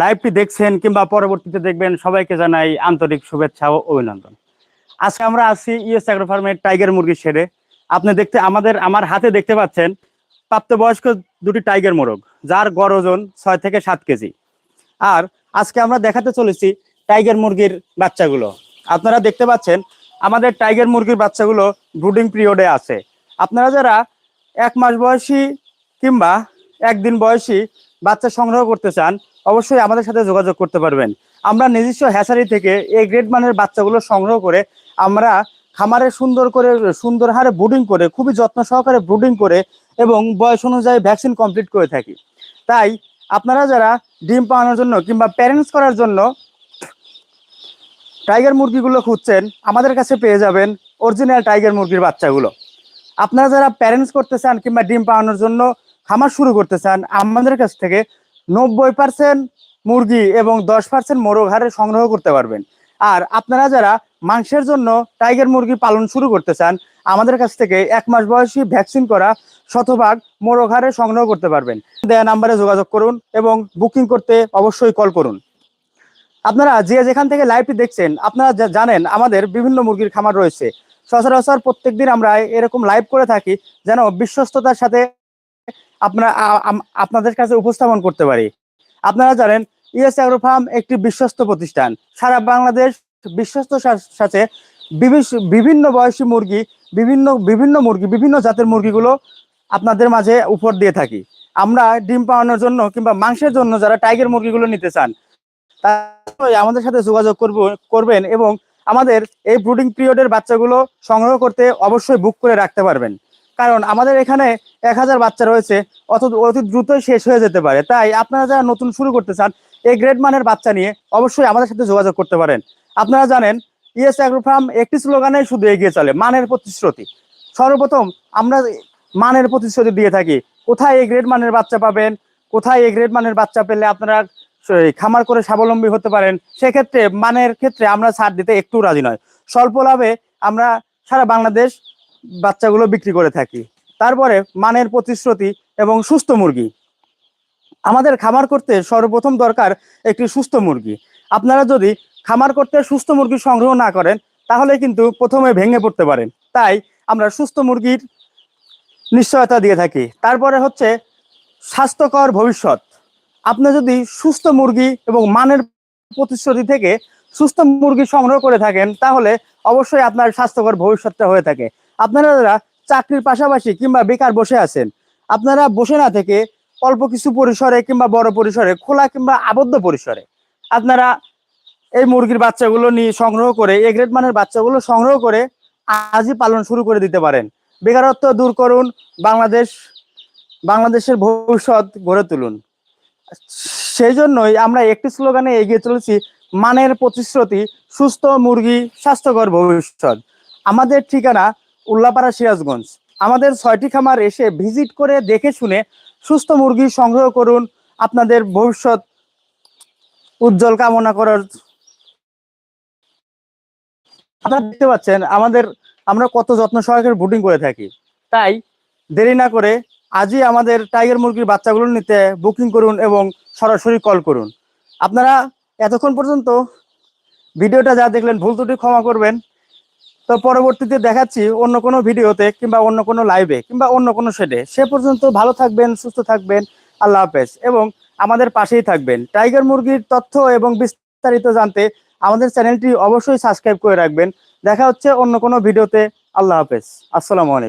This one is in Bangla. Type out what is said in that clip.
লাইভটি দেখছেন কিংবা পরবর্তীতে দেখবেন, সবাইকে জানাই আন্তরিক শুভেচ্ছা ও অভিনন্দন। আজকে আমরা আছি ইএস অ্যাগ্রো ফার্মের টাইগার মুরগি শেডে। আপনি দেখতে, আমাদের, আমার হাতে দেখতে পাচ্ছেন প্রাপ্তবয়স্ক দুটি টাইগার মোরগ, যার গড় ওজন ছয় থেকে সাত কেজি। আর আজকে আমরা দেখাতে চলেছি টাইগার মুরগির বাচ্চাগুলো। আপনারা দেখতে পাচ্ছেন, আমাদের টাইগার মুরগির বাচ্চাগুলো ব্রুডিং পিরিয়ডে আছে। আপনারা যারা এক মাস বয়সী কিংবা একদিন বয়সী বাচ্চা সংগ্রহ করতে চান, অবশ্যই আমাদের সাথে যোগাযোগ করতে পারবেন। আমরা নিজস্ব হ্যাচারি থেকে এ গ্রেড মানের বাচ্চাগুলো সংগ্রহ করে আমরা খামারে সুন্দর করে, সুন্দর হারে ব্রুডিং করে, খুবই যত্ন সহকারে ব্রুডিং করে এবং বয়স অনুযায়ী ভ্যাকসিন কমপ্লিট করে থাকি। তাই আপনারা যারা ডিম পাওয়ানোর জন্য কিংবা প্যারেন্টস করার জন্য টাইগার মুরগিগুলো খুঁজছেন, আমাদের কাছে পেয়ে যাবেন অরিজিনাল টাইগার মুরগির বাচ্চাগুলো। আপনারা যারা প্যারেন্টস করতে চান কিংবা ডিম পাওয়ানোর জন্য খামার শুরু করতে চান, আমাদের কাছ থেকে নব্বই পার্সেন্ট মুরগি এবং দশ পার্সেন্ট মোরগ হারে সংগ্রহ করতে পারবেন। আর আপনারা যারা মাংসের জন্য টাইগার মুরগি পালন শুরু করতে চান, আমাদের কাছ থেকে এক মাস বয়সী ভ্যাকসিন করা শতভাগ মোরগ হারে সংগ্রহ করতে পারবেন। দেয়া নাম্বারে যোগাযোগ করুন এবং বুকিং করতে অবশ্যই কল করুন। আপনারা যে যেখান থেকে লাইভটি দেখছেন, আপনারা জানেন আমাদের বিভিন্ন মুরগির খামার রয়েছে। সচরাচর প্রত্যেকদিন আমরা এরকম লাইভ করে থাকি যেন বিশ্বস্ততার সাথে আপনারা আপনাদের কাছে উপস্থাপন করতে পারি। আপনারা জানেন, ইএস অ্যাগ্রো ফার্ম একটি বিশ্বস্ত প্রতিষ্ঠান। সারা বাংলাদেশ বিশ্বস্ত সাথে বিভিন্ন বয়সী মুরগি, বিভিন্ন বিভিন্ন মুরগি, বিভিন্ন জাতের মুরগিগুলো আপনাদের মাঝে উপর দিয়ে থাকি। আমরা ডিম পাওয়ানোর জন্য কিংবা মাংসের জন্য যারা টাইগার মুরগিগুলো নিতে চান তাই আমাদের সাথে যোগাযোগ করব, করবেন এবং আমাদের এই ব্রুডিং পিরিয়ডের বাচ্চাগুলো সংগ্রহ করতে অবশ্যই বুক করে রাখতে পারবেন। কারণ আমাদের এখানে এক হাজার বাচ্চা রয়েছে অত অতি দ্রুতই শেষ হয়ে যেতে পারে। তাই আপনারা যারা নতুন শুরু করতে চান, এই গ্রেড মানের বাচ্চা নিয়ে অবশ্যই আমাদের সাথে যোগাযোগ করতে পারেন। আপনারা জানেন, ইএস অ্যাগ্রোফার্ম একটি স্লোগানে শুধু এগিয়ে চলে, মানের প্রতিশ্রুতি। সর্বপ্রথম আমরা মানের প্রতিশ্রুতি দিয়ে থাকি, কোথায় এই গ্রেড মানের বাচ্চা পাবেন, কোথায় এই গ্রেড মানের বাচ্চা পেলে আপনারা খামার করে স্বাবলম্বী হতে পারেন, সেক্ষেত্রে, মানের ক্ষেত্রে আমরা ছাড় দিতে একটু রাজি নয়। স্বল্প লাভে আমরা সারা বাংলাদেশ বাচ্চাগুলো বিক্রি করে থাকি। তারপরে মানের প্রতিশ্রুতি এবং সুস্থ মুরগি। আমাদের খামার করতে সর্বপ্রথম দরকার একটি সুস্থ মুরগি। আপনারা যদি খামার করতে সুস্থ মুরগি সংগ্রহ না করেন, তাহলে কিন্তু প্রথমে ভেঙে পড়তে পারেন। তাই আমরা সুস্থ মুরগির নিশ্চয়তা দিয়ে থাকি। তারপরে হচ্ছে স্বাস্থ্যকর ভবিষ্যৎ। আপনি যদি সুস্থ মুরগি এবং মানের প্রতিশ্রুতি থেকে সুস্থ মুরগি সংগ্রহ করে থাকেন, তাহলে অবশ্যই আপনার স্বাস্থ্যকর ভবিষ্যৎটা হয়ে থাকে। আপনারা যারা চাকরির পাশাপাশি কিংবা বেকার বসে আছেন, আপনারা বসে না থেকে অল্প কিছু পরিসরে কিংবা বড় পরিসরে, খোলা কিংবা আবদ্ধ পরিসরে আপনারা এই মুরগির বাচ্চাগুলো নিয়ে সংগ্রহ করে, এ গ্রেড মানের বাচ্চাগুলো সংগ্রহ করে আজই পালন শুরু করে দিতে পারেন। বেকারত্ব দূর করুন, বাংলাদেশ, বাংলাদেশের ভবিষ্যৎ গড়ে তুলুন। সেই জন্যই আমরা একটি স্লোগানে এগিয়ে চলেছি, মানের প্রতিশ্রুতি, সুস্থ মুরগি, স্বাস্থ্যকর ভবিষ্যৎ। আমাদের ঠিকানা উল্লাপাড়া সিরাজগঞ্জ। আমাদের ছয়টি খামার এসে ভিজিট করে দেখে শুনে সুস্থ মুরগি সংগ্রহ করুন, আপনাদের ভবিষ্যৎ উজ্জ্বল কামনা করার আপনারা দেখতে পাচ্ছেন, আমাদের, আমরা কত যত্ন সহকারে বুটিং করে থাকি। তাই দেরি না করে আজই আমাদের টাইগার মুরগির বাচ্চাগুলো নিতে বুকিং করুন এবং সরাসরি কল করুন। আপনারা এতক্ষণ পর্যন্ত ভিডিওটা যা দেখলেন ভুল ত্রুটি ক্ষমা করবেন। তো পরবর্তীতে দেখাচ্ছি অন্য কোনো ভিডিওতে কিংবা অন্য কোনো লাইভে কিংবা অন্য কোনো শেডে সে পর্যন্ত ভালো থাকবেন, সুস্থ থাকবেন, আল্লাহ হাফেজ। এবং আমাদের পাশেই থাকবেন। টাইগার মুরগির তথ্য এবং বিস্তারিত জানতে আমাদের চ্যানেলটি অবশ্যই সাবস্ক্রাইব করে রাখবেন। দেখা হচ্ছে অন্য কোনো ভিডিওতে। আল্লাহ হাফেজ। আসসালামু আলাইকুম।